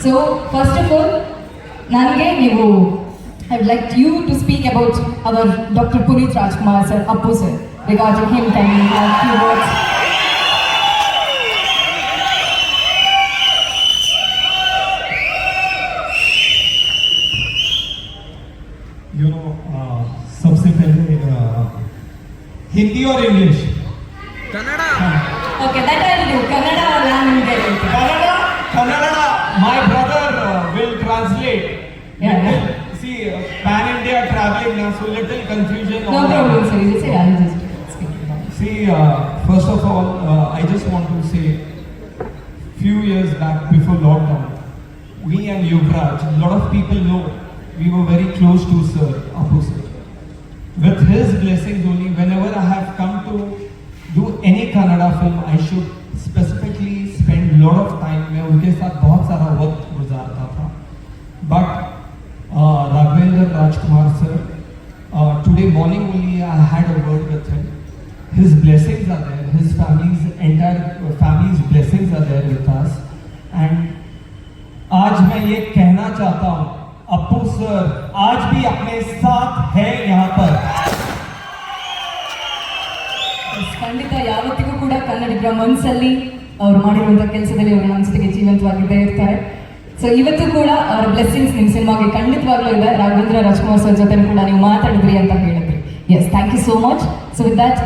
So first of all ನನಗೆ ನೀವು I would like you to speak about our doctor Puneeth Rajkumar sir Appu sir regarding him can you have few words you know सबसे पहले uh, Hindi और English okay that I do Kannada language Kannada, Yeah, yeah. See, uh, pan India traveling now, so little confusion. No problem, sir. You just say, I'll just speak. See, uh, first of all, uh, I just want to say, few years back before lockdown, me and Yuvraj, a lot of people know, we were very close to Sir, Apu Sir. With his blessings only, whenever I have come to do any Kannada film, I should specifically spend lot of time. मैं उनके साथ बहुत सारा वक्त गुजारता था but Rajkumar sir, uh, today morning only I had a word with him. His blessings are there. His family's entire uh, family's blessings are there with us. And आज मैं ये कहना चाहता हूँ अप्पू सर आज भी अपने साथ है यहाँ पर ಎಸ್, ಖಂಡಿತ ಯಾವತ್ತಿಗೂ ಕೂಡ ಕನ್ನಡಿಗರ ಮನಸ್ಸಲ್ಲಿ ಅವ್ರು ಮಾಡಿರುವಂಥ ಕೆಲಸದಲ್ಲಿ ಅವ್ರ ನಮ್ಮ ಜೊತೆಗೆ ಜೀವಂತವಾಗಿದ್ದೇ ಇರ್ತಾರೆ ಸೊ ಇವತ್ತು ಕೂಡ ಅವರ ಬ್ಲೆಸ್ಸಿಂಗ್ಸ್ ನಿಮ್ಮ ಸಿನಿಮಾಗೆ ಖಂಡಿತವಾಗ್ಲೂ ಇದೆ ರಾಘವೇಂದ್ರ ರಾಜ್ಕುಮಾರ್ ಸರ್ ಜೊತೆ ಕೂಡ ನೀವು ಮಾತಾಡಿದ್ರಿ ಅಂತ ಹೇಳಿದ್ರಿ yes thank you so much so with that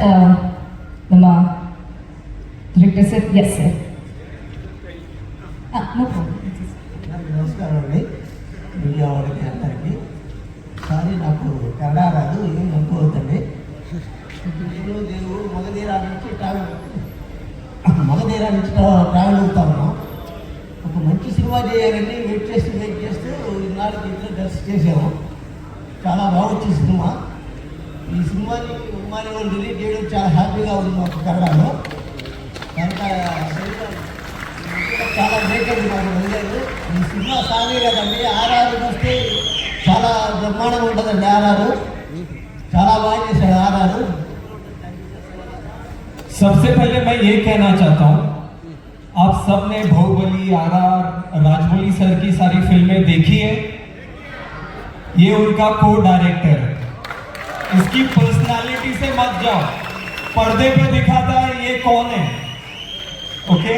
ನಮ್ಮ director sir yes sir no problem అందరికీ నమస్కారం అండి మీడియా వాళ్ళకి అందరికీ సారీ నాకు కన్నడ రాదు ఏం అనుకోవద్దండి నేను నేను మగధీరా నుంచి ట్రావెల్ మగధీరా నుంచి ట్రా- ట్రావెల్ అవుతా ఉన్నాం ఒక మంచి సినిమా చేయాలని వెయిట్ చేస్తూ వెయిట్ చేస్తూ ఇన్నాళ్ళకి ఇంట్లో డ్రెస్ చేసాము చాలా బాగా వచ్చింది సినిమా ఈ సినిమాని ఉమ్మాని వాళ్ళు రిలీజ్ చేయడం చాలా హ్యాపీగా ఉంది మాకు కన్నడలో కనుక చాలా వేకెంట్ మాకు వెళ్ళలేదు ఈ సినిమా సాగే కదండి ఆర్ఆర్ వస్తే చాలా బ్రహ్మాండంగా ఉంటుందండి ఆర్ఆర్ చాలా బాగా చేశాడు ఆర్ఆర్ सबसे पहले मैं ये कहना चाहता हूँ आप सबने भोगबली आर राजमौली सर की सारी फ़िल्में देखी है। ये उनका को डायरेक्टर इसकी पर्सनालिटी से मत जाओ। पर्दे पे दिखाता है ये कौन है। ओके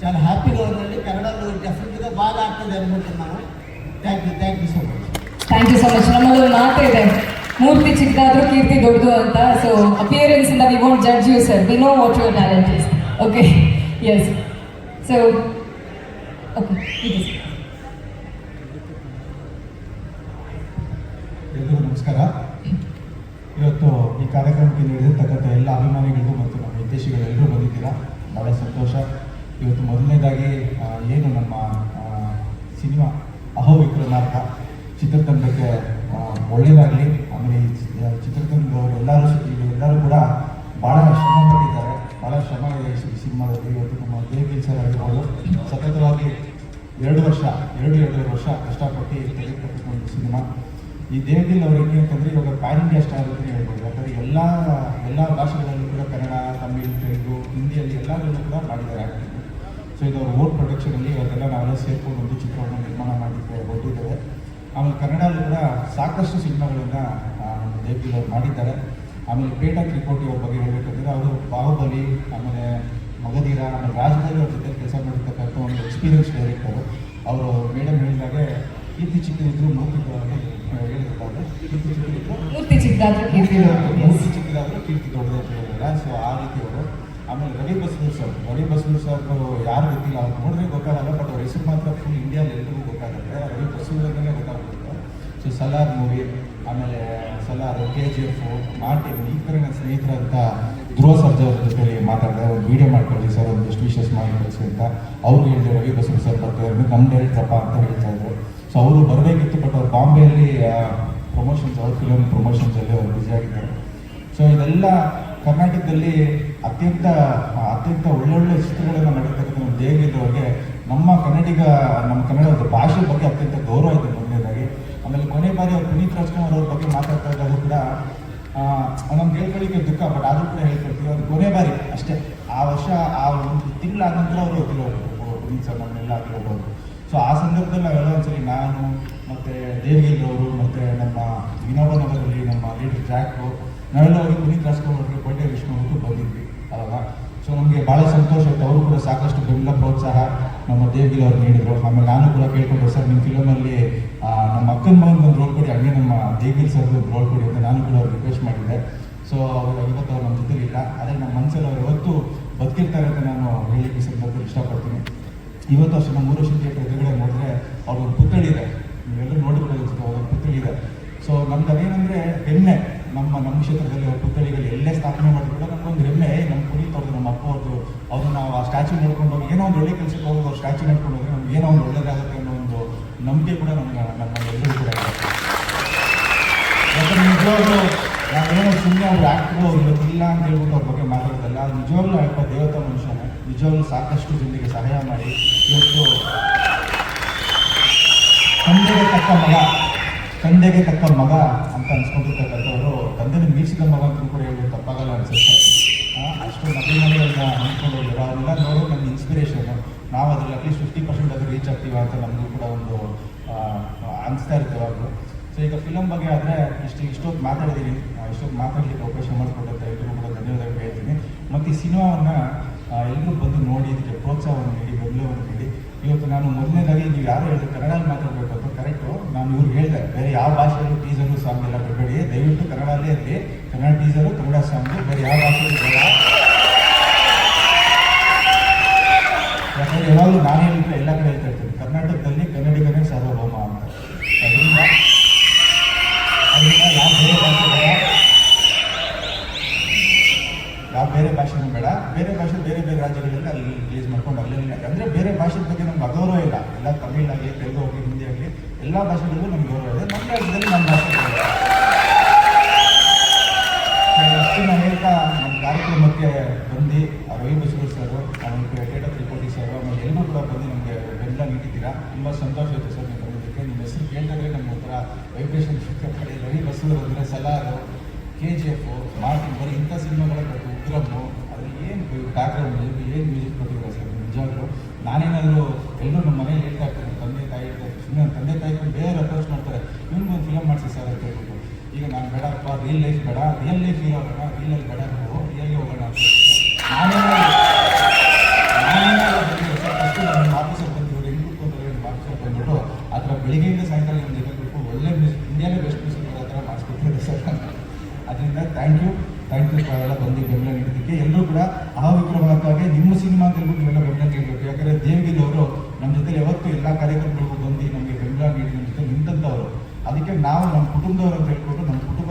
చాలా హ్యాపీగా ఉందండి కన్నడలో డెఫినెట్గా బాగా ఆడుతుంది అనుకుంటున్నాను thank you thank you so much thank you so much ಮೂರ್ತಿ ಚಿಕ್ಕದಾದ್ರೂ ಕೀರ್ತಿ ದೊಡ್ಡದು ಅಂತ. ಸೊ ಅಪಿಯರೆನ್ಸ್ ಇಂದ we want judge you sir we know what your talent is okay yes so okay ಇದು ನಮಸ್ಕಾರ. ಇವತ್ತು ಈ ಕಾರ್ಯಕ್ರಮಕ್ಕೆ ನೀಡಿರ್ತಕ್ಕಂಥ ಎಲ್ಲ ಅಭಿಮಾನಿಗಳಿಗೂ ಮತ್ತು ನಮ್ಮ ವಿದೇಶಿಗಳೆಲ್ಲರೂ ಬಂದಿದ್ದೀರಾ? ಭಾಳ ಸಂತೋಷ. ಇವತ್ತು ಮೊದಲನೇದಾಗಿ ಏನು ನಮ್ಮ ಸಿನಿಮಾ ಅಹೋ ವಿಕ್ರಮಾರ್ಥ ಚಿತ್ರತಂಡಕ್ಕೆ ಒಳ್ಳೆಯದಾಗಲಿ ಆಮೇಲೆ ಈ ಚಿ- ಆ, ಚಿತ್ರತಂಡದವರು ಎಲ್ಲರೂ ಎಲ್ಲರೂ ಕೂಡ ಭಾಳ ಶ್ರಮ ಪಟ್ಟಿದ್ದಾರೆ. ಭಾಳ ಶ್ರಮ ಈ ಸಿನಿಮಾದಲ್ಲಿ ಇವತ್ತು ನಮ್ಮ ದೇವಿ ಸರ್ ಆಗಿರ್ಬೋದು. ಸತತವಾಗಿ ಎರಡು ವರ್ಷ ಎರಡು ಎರಡೂವರೆ ವರ್ಷ ಕಷ್ಟಪಟ್ಟು ತೆಗೆದುಕೊಟ್ಟಿದ್ದ ಒಂದು ಸಿನಿಮಾ. ಈ ದೇವದಿಲ್ ಅವರಿಗೆ ಅಂತಂದರೆ ಇವಾಗ ಪ್ಯಾನ್ ಇಂಡಿಯಾ ಸ್ಟಾರ್ ಅಂತಲೇ ಹೇಳ್ಬೋದು. ಯಾಕಂದರೆ ಎಲ್ಲ ಎಲ್ಲ ಭಾಷೆಗಳಲ್ಲೂ ಕೂಡ ಕನ್ನಡ ತಮಿಳ್ ತೆಲುಗು ಹಿಂದಿಯಲ್ಲಿ ಎಲ್ಲದರಲ್ಲೂ ಕೂಡ ಮಾಡಿದ್ದಾರೆ ಆ್ಯಕ್ಟಿಂಗ್ ಸೊ ಇದು ಓನ್ ಪ್ರೊಡಕ್ಷನಲ್ಲಿ ಇವತ್ತೆಲ್ಲ ನಾವೆಲ್ಲ ಸೇರ್ಕೊಂಡು ಒಂದು ಚಿತ್ರವನ್ನು ನಿರ್ಮಾಣ ಮಾಡಿದ್ದೆ ಹೊರಟಿದ್ದೇವೆ ಆಮೇಲೆ ಕನ್ನಡದಲ್ಲೂ ಕೂಡ ಸಾಕಷ್ಟು ಸಿನಿಮಾಗಳನ್ನು ಅವರು ಮಾಡಿದ್ದಾರೆ. ಆಮೇಲೆ ಪೇಟ ತ್ರಿಕೋಟಿ ಅವ್ರ ಬಗ್ಗೆ ಹೇಳಬೇಕಂದ್ರೆ ಅವರು ಬಾಹುಬಲಿ ಆಮೇಲೆ ಮಗಧೀರ ಆಮೇಲೆ ರಾಜದೇವಿ ಅವ್ರ ಜೊತೆ ಕೆಲಸ ಮಾಡಿರ್ತಕ್ಕಂಥ ಒಂದು ಎಕ್ಸ್ಪೀರಿಯನ್ಸ್ ಡೈರೆಕ್ಟರು ಅವರು. ಮೇಡಮ್ ಹೇಳಿದಾಗೆ ಕೀರ್ತಿ ಚಿಕ್ಕದಿದ್ರು ಮೂರ್ತಿ ಹೇಳಿರ್ತಾರೆ ಕೀರ್ತಿ ಚಿಕ್ಕದಿದ್ರು ಮೂರ್ತಿ ಚಿಕ್ಕದಾದ್ರೂ ಮೂರ್ತಿ ಚಿಕ್ಕದಾದ್ರು ಕೀರ್ತಿ ದೊಡ್ಡದು ಅಂತ ಹೇಳಿದಾರೆ ಸೊ ಆ ರೀತಿ ಅವರು. ಆಮೇಲೆ ರವಿ ಬಸೂರ್ ಸರ್ ರವಿ ಬಸೂರ್ ಸರ್ ಯಾರು ಗೊತ್ತಿಲ್ಲ ಅವ್ರು ನೋಡಿದ್ರೆ ಗೊತ್ತಾಗಲ್ಲ ಬಟ್ ಅವ್ರ ಹೆಸರು ಮಾತ್ರ ಫುಲ್ ಇಂಡಿಯಾದಲ್ಲಿ ಎಲ್ರಿಗೂ ಗೊತ್ತಾಗುತ್ತೆ. ರವಿ ಬಸೂರ್ ಗೊತ್ತಾಗುತ್ತೆ. ಸೊ ಸಲಾರ್ ಮೂವಿ ಆಮೇಲೆ Salaar K G F Martin ಈ ಥರ ನನ್ನ ಸ್ನೇಹಿತರಂತ ಧ್ರುವ ಸರ್ಜಾ ಅವ್ರ ಜೊತೆ ಮಾತಾಡಿದೆ ಒಂದು ವೀಡಿಯೋ ಮಾಡ್ಕೊಳ್ಳಿ ಸರ್ ಒಂದಿಷ್ಟು ವಿಶೇಷ ಮಾಡಿ ಅಂತ. ಅವ್ರು ಹೇಳಿದ್ರು ರವಿ ಬಸವ ಸರ್ ಬರ್ತಾರೆ ನಮ್ಮ ಡೈರೆಕ್ಟ್ರಪ್ಪ ಅಂತ ಹೇಳ್ತಾ ಇದ್ರು. ಸೊ ಅವರು ಬರಬೇಕಿತ್ತು ಬಟ್ ಅವ್ರು ಬಾಂಬೆಯಲ್ಲಿ ಪ್ರಮೋಷನ್ಸ್ ಅವ್ರ ಫಿಲಮ್ ಪ್ರಮೋಷನ್ಸಲ್ಲಿ ಅವ್ರು ಬ್ಯುಸಿ ಆಗಿದ್ದಾರೆ. ಸೊ ಇದೆಲ್ಲ ಕರ್ನಾಟಕದಲ್ಲಿ ಅತ್ಯಂತ ಅತ್ಯಂತ ಒಳ್ಳೊಳ್ಳೆ ಚಿತ್ರಗಳನ್ನು ಮಾಡಿರ್ತಕ್ಕಂಥ ದೇಹ ಇದ್ದವರಿಗೆ ನಮ್ಮ ಕನ್ನಡಿಗ, ನಮ್ಮ ಕನ್ನಡದ ಭಾಷೆ ಬಗ್ಗೆ ಅತ್ಯಂತ ಗೌರವ ಇದೆ ಮೊದಲನೇದಾಗಿ ಆಮೇಲೆ ಕೊನೆ ಬಾರಿ ಅವ್ರು ಪುನೀತ್ ರಾಜ್ಕುಮಾರ್ ಅವ್ರ ಬಗ್ಗೆ ಮಾತಾಡ್ತಾ ಇದ್ದಾಗ ಕೂಡ ನಮ್ಗೆ ಹೇಳ್ಕೊಳ್ಳಿಕ್ಕೆ ದುಃಖ ಬಟ್ ಆದರೂ ಕೂಡ ಬಾರಿ ಅಷ್ಟೇ. ಆ ವರ್ಷ, ಆ ಒಂದು ತಿಂಗಳಾದ ನಂತರ ಅವರು ಹೋಗಿರೋರು ಪುನೀತ್ ಸರ್ ನಮ್ಮನ್ನೆಲ್ಲ ಆಗಿರೋರು ಸೊ ಆ ಸಂದರ್ಭದಲ್ಲಿ ನಾವೆಲ್ಲ ಒಂದ್ಸಲಿ ನಾನು, ಮತ್ತು ದೇವಗಿರಿ ಅವರು ಮತ್ತು ನಮ್ಮ ವಿನೋಬ ನಗರದಲ್ಲಿ ನಮ್ಮ ಲೀಡರ್ ಜಾಕು ನಾವೆಲ್ಲ ಹೋಗಿ ಪುನೀತ್ ರಾಜ್ಕುಮಾರ್ಗೆ ಬರ್ಡೇ ವಿಷ್ಣು ಮಾಡ್ಬಿಟ್ಟು ಬಂದಿದ್ವಿ. ಅವಾಗ ಸೊ ನಮಗೆ ಭಾಳ ಸಂತೋಷ ಆಯ್ತು. ಅವರು ಕೂಡ ಸಾಕಷ್ಟು ಬೆಂಬಲ, ಪ್ರೋತ್ಸಾಹ ನಮ್ಮ ದೇವಿಗೆ ಅವ್ರು ನೀಡಿದ್ರು. ಆಮೇಲೆ ನಾನು ಕೂಡ ಕೇಳ್ಕೊಂಡೆ, ಸರ್ ನಿಮ್ಮ ಫಿಲಮಲ್ಲಿ ನಮ್ಮ ಅಕ್ಕನ ಮಗನ ಒಂದು ರೋಲ್ ಕೊಡಿ, ಹಂಗೆ ನಮ್ಮ ದೇವಿ ಸರ್ ರೋಲ್ ಕೊಡಿ ಅಂತ ನಾನು ಕೂಡ ಅವ್ರು ರಿಕ್ವೆಸ್ಟ್ ಮಾಡಿದ್ದೆ. ಸೊ ಇವತ್ತು ಅವ್ರು ನಮ್ಮ ಜೊತೆಗಿಲ್ಲ ಆದರೆ ನಮ್ಮ ಮನಸ್ಸಲ್ಲಿ ಅವ್ರು ಇವತ್ತು ಬದುಕಿರ್ತಾರೆ ಅಂತ ನಾನು ಹೇಳಲಿಕ್ಕೆ ಸಂದರ್ಭದಲ್ಲಿ ಇಷ್ಟಪಡ್ತೀನಿ. ಇವತ್ತು ಅಷ್ಟು, ನಮ್ಮ ಮೂರು ಥಿಯೇಟರ್ ಎದುರುಗಡೆ ನೋಡಿದ್ರೆ ಅವ್ರೊಂದು ಪುತ್ಥಳಿ ಇದೆ. ನೀವೆಲ್ಲರೂ ನೋಡಿಕೊಳ್ಳಿ ಅವ್ರೊಂದು ಪುತ್ಥಳಿ ಇದೆ. ಸೊ ನಮ್ದು ಅದೇನಂದ್ರೆ ಹೆಮ್ಮೆ ನಮ್ಮ ನಮ್ಮ ಕ್ಷೇತ್ರದಲ್ಲಿ ಅವ್ರ ಪುತ್ಥಳಿಗಳು ಎಲ್ಲೇ ಸ್ಥಾಪನೆ ಮಾಡಿದ್ರು ನಮ್ಗೊಂದು ಹೆಮ್ಮೆ ಏ, ನಮ್ಮ ಪುನೀತ್ ಅವ್ರದ್ದು ನಮ್ಮ ಅಪ್ಪ ಅವ್ರನ್ನ ನಾವು ಆ ಸ್ಟ್ಯಾಚು ನೋಡ್ಕೊಂಡು ಹೋಗಿ ಏನೋ ಒಂದು ಒಳ್ಳೆ ಕೆಲಸಕ್ಕೆ ಹೋಗಿ ಅವ್ರ ಸ್ಟ್ಯಾಚು ನೋಡ್ಕೊಂಡು ಹೋಗಿ ನಮ್ಗೆ ಏನೋ ಒಂದು ಒಳ್ಳೇದಾಗುತ್ತೆ ಅನ್ನೋ ಒಂದು ನಂಬಿಕೆ ಕೂಡ ನಮ್ಗೆ ನಮ್ಮ ಎಲ್ಲರೂ ಕೂಡ ಯಾಕಂದ್ರೆ ನಿಜವಾಗ್ಲೂ ಸುಮ್ಮನೆ ಅವ್ರು ಆ್ಯಕ್ಟ್ರು ಅವ್ರು ಇವತ್ತಿಲ್ಲ ಅಂತ ಹೇಳ್ಬಿಟ್ಟು ಅವ್ರ ಬಗ್ಗೆ ಮಾತಾಡೋದಲ್ಲ, ಅದು ನಿಜವಾಗ್ಲೂ ಅಪ್ಪ ದೇವತಾ ಮನುಷ್ಯನೇ. ನಿಜವಾಗ್ಲೂ ಸಾಕಷ್ಟು ಜನರಿಗೆ ಸಹಾಯ ಮಾಡಿ ಇವತ್ತು ತಂದೆಗೆ ತಕ್ಕ ಮಗ, ತಂದೆಗೆ ತಕ್ಕ ಮಗ ಅಂತ ಅನ್ಸ್ಕೊಂಡಿರ್ತಕ್ಕಂಥವ್ರು, ತಂದೆನ ಮೀರಿಸಿದ ಮಗ ಅಂತ ಕೂಡ ಹೇಳೋದು ತಪ್ಪಾಗಲ್ಲ ಅನ್ಸುತ್ತೆ. ಆ, ಅಷ್ಟೊಂದು ಹಂಚ್ಕೊಂಡು ಅಂದ್ಕೊಂಡು ಅವರೆಲ್ಲ ನೋಡೋ ನನ್ನ ಇನ್ಸ್ಪಿರೇಷನ್ ನಾವು ಅದ್ರಲ್ಲಿ ಅಟ್ಲೀಸ್ಟ್ ಫಿಫ್ಟಿ ಪರ್ಸೆಂಟ್ ಅದು ರೀಚ್ ಆಗ್ತೀವ ಅಂತ ನಮಗೂ ಕೂಡ ಒಂದು ಅನಿಸ್ತಾ ಇರ್ತೇವೆ ಅವರು ಸೊ ಈಗ ಫಿಲಮ್ ಬಗ್ಗೆ ಆದರೆ ಇಷ್ಟು ಇಷ್ಟೊತ್ತು ಮಾತಾಡಿದ್ದೀನಿ ಇಷ್ಟೊತ್ತು ಮಾತಾಡಲಿಕ್ಕೆ ಅವಕಾಶ ಮಾಡಿಕೊಟ್ಟಂತ ಎಲ್ಲರೂ ಕೂಡ ಧನ್ಯವಾದಗಳು ಹೇಳ್ತೀನಿ ಮತ್ತು ಈ ಸಿನಿಮಾವನ್ನು ಎಲ್ಲರೂ ಬಂದು ನೋಡಿ ಇದಕ್ಕೆ ಪ್ರೋತ್ಸಾಹವನ್ನು ನೀಡಿ ಬೆಂಬಲವನ್ನು ನೀಡಿ ಇವತ್ತು ನಾನು ಮೊದಲನೇದಾಗಿ ನೀವು ಯಾರು ಹೇಳಿದ್ರೆ ಕನ್ನಡದಲ್ಲಿ ಮಾತಾಡಬೇಕು ಅಂತ ಕರೆಕ್ಟು ನಾನು ಇವ್ರು ಹೇಳಿದೆ ಬೇರೆ ಯಾವ ಭಾಷೆಯಲ್ಲೂ ಟೀಸರು ಸಾಂಗ್ ಎಲ್ಲ ಬಿಡಬೇಡಿ ದಯವಿಟ್ಟು ಕನ್ನಡಲ್ಲೇ ಇರಲಿ ಕನ್ನಡ ಟೀಸರು ಕನ್ನಡ ಸಾಂಗು ಬೇರೆ ಯಾವ ಭಾಷೆಯಲ್ಲೂ ಯಾಕಂದ್ರೆ ಯಾವಾಗಲೂ ನಾನು ಹೇಳಿದ್ರೆ ಎಲ್ಲ ಕಡೆ ಹೇಳ್ತಾ ಇರ್ತೀನಿ. ಕರ್ನಾಟಕದಲ್ಲಿ ಕನ್ನಡಿಗನೇ ಸಾರ್ವಭೌಮ ಅಂತ. ಅದರಿಂದ ಅದರಿಂದ ಯಾವ ಬೇರೆ ಭಾಷೆ ಬೇಡ. ಯಾವ ಬೇರೆ ಭಾಷೆನೂ ಬೇಡ. ಬೇರೆ ಭಾಷೆ ಬೇರೆ ಬೇರೆ ರಾಜ್ಯಗಳಲ್ಲಿ ಅಲ್ಲಿ ರಿಲೀಸ್ ಮಾಡ್ಕೊಂಡು ಅಲ್ಲೇ ಅಂದರೆ ಬೇರೆ ಭಾಷೆ ಬಗ್ಗೆ ನಮ್ಗೆ ಅಗೌರವ ಇಲ್ಲ. ಎಲ್ಲ ತಮಿಳ್ ಆಗಲಿ ತೆಲುಗು ಆಗಲಿ, ಹಿಂದಿ ಆಗಲಿ, ಎಲ್ಲ ಭಾಷೆಗಳಿಗೂ ನಮ್ಗೆ ಗೌರವ ಇದೆ. ನಮ್ಮ ರಾಜ್ಯದಲ್ಲಿ ನಮ್ಮ ಭಾಷೆ ಗೌರವ ಇದೆ. ಅಷ್ಟು ನಾನು ಹೇಳ್ತಾ ನಮ್ಮ ಕಾರ್ಯಕ್ರಮಕ್ಕೆ ಬಂದು ಆ ರವಿ ಬಸವರಾಜ್ ಸರ್ ಆಮೇಲೆ ಡೇಟಾ ತ್ರಿಪಾಠಿ ಸರ್ ಆಮೇಲೆ ಎಲ್ಲರೂ ಕೂಡ ಬಂದು ನಮಗೆ ತುಂಬ ಸಂತೋಷ ಇತ್ತು ಸರ್ ನೀವು ಬಂದಿದ್ದಕ್ಕೆ ನಿಮ್ಮ ಹೆಸರು ಕೇಳಿದ್ರೆ ನಮ್ಮ ಹತ್ರ ವೈಬ್ರೇಷನ್ ಕಡೆ ರವಿ ಬಸ್ಸು ಅಂದರೆ Salaar K G F Martin ಬರೀ ಇಂಥ ಸಿನಿಮಾಗಳ ಕೊಟ್ಟು ಉಗ್ರಮ್ಮು ಅದ್ರಲ್ಲಿ ಏನು ಬ್ಯಾಕ್ಗ್ರೌಂಡ್ ಏನು ಮ್ಯೂಸಿಕ್ ಕೊಟ್ಟಿರೋ ಸರ್ ನಿಜವಾಗ್ಲೂ? ನಾನೇನಾದರೂ ಎಲ್ಲರೂ ನಮ್ಮ ಮನೇಲಿ ಹೇಳ್ತಾ ಇರ್ತಾರೆ ತಂದೆ ತಾಯಿ ಸುಮ್ಮನೆ ತಂದೆ ತಾಯಿ ಬೇರೆ ಅಪ್ರೋಚ್ ಮಾಡ್ತಾರೆ. ನಿಮ್ಗೊಂದು ಫಿಲಮ್ ಮಾಡಿಸಿ ಸರ್ ಅಂತ ಹೇಳ್ಬಿಟ್ಟು. ಈಗ ನಾನು ಬೇಡಪ್ಪ ರಿಯಲ್ ಲೈಫ್ ಬೇಡ ರಿಯಲ್ ಲೈಫ್ ಹೀರೋ ಬೇಡ ರಿಯಲ್ ಲೈಫ್ ಬೇಡ ನಾವು ರಿಯಲ್ಗೆ ಹೋಗೋಣ ಅಂತ ನಾನೇನಾದ್ರು ನಮ್ಮ ಆಫೀಸಲ್ಲಿ ಬಂದಿವರು ಹೆಂಗೆ ಕೂತ್ಕೊಂಡ್ರೆ ನಿಮ್ಮ ಆಫೀಸಲ್ಲಿ ಬಂದ್ಬಿಟ್ಟು ಆ ಥರ ಬೆಳಿಗ್ಗೆಯಿಂದ ಸಾಯಂಕಾಲ ಒಂದು ಬಿಟ್ಟು ಒಳ್ಳೆ ಮ್ಯೂಸಿಕ್ ಇಂಡಿಯಾನೇ ಬೆಸ್ಟ್ ಮ್ಯೂಸಿಕ್ ಬರೋ ಥರ ಮಾಡಿಸ್ಕೊಟ್ಟಿದ್ದಾರೆ ಸರ್. ಅದರಿಂದ ಥ್ಯಾಂಕ್ ಯು ಥ್ಯಾಂಕ್ ಯು ಎಲ್ಲ ಬಂದು ಬೆಂಬಲ ನೀಡೋದಕ್ಕೆ. ಎಲ್ಲರೂ ಕೂಡ ಆ ವಿಕ್ರಮಕ್ಕಾಗಿ ನಿಮ್ಮ ಸಿನಿಮಾ ಅಂತ ಹೇಳ್ಬಿಟ್ಟು ನೀವೆಲ್ಲ ಬೆಂಬಲ ನೀಡಬೇಕು ಯಾಕಂದರೆ ದೇವಗಿರಿ ಅವರು ನಮ್ಮ ಜೊತೆ ಯಾವತ್ತೂ ಎಲ್ಲ ಕಾರ್ಯಕ್ರಮಗಳಿಗೂ ಬಂದು ನಮಗೆ ಬೆಂಬಲ ನೀಡಿ ನಮ್ಮ ಜೊತೆ ನಿಂತಂಥವ್ರು ಅದಕ್ಕೆ ನಾವು ನಮ್ಮ ಕುಟುಂಬದವರು ಅಂತ ಹೇಳ್ಬಿಟ್ಟು ನಮ್ಮ ಕುಟುಂಬದ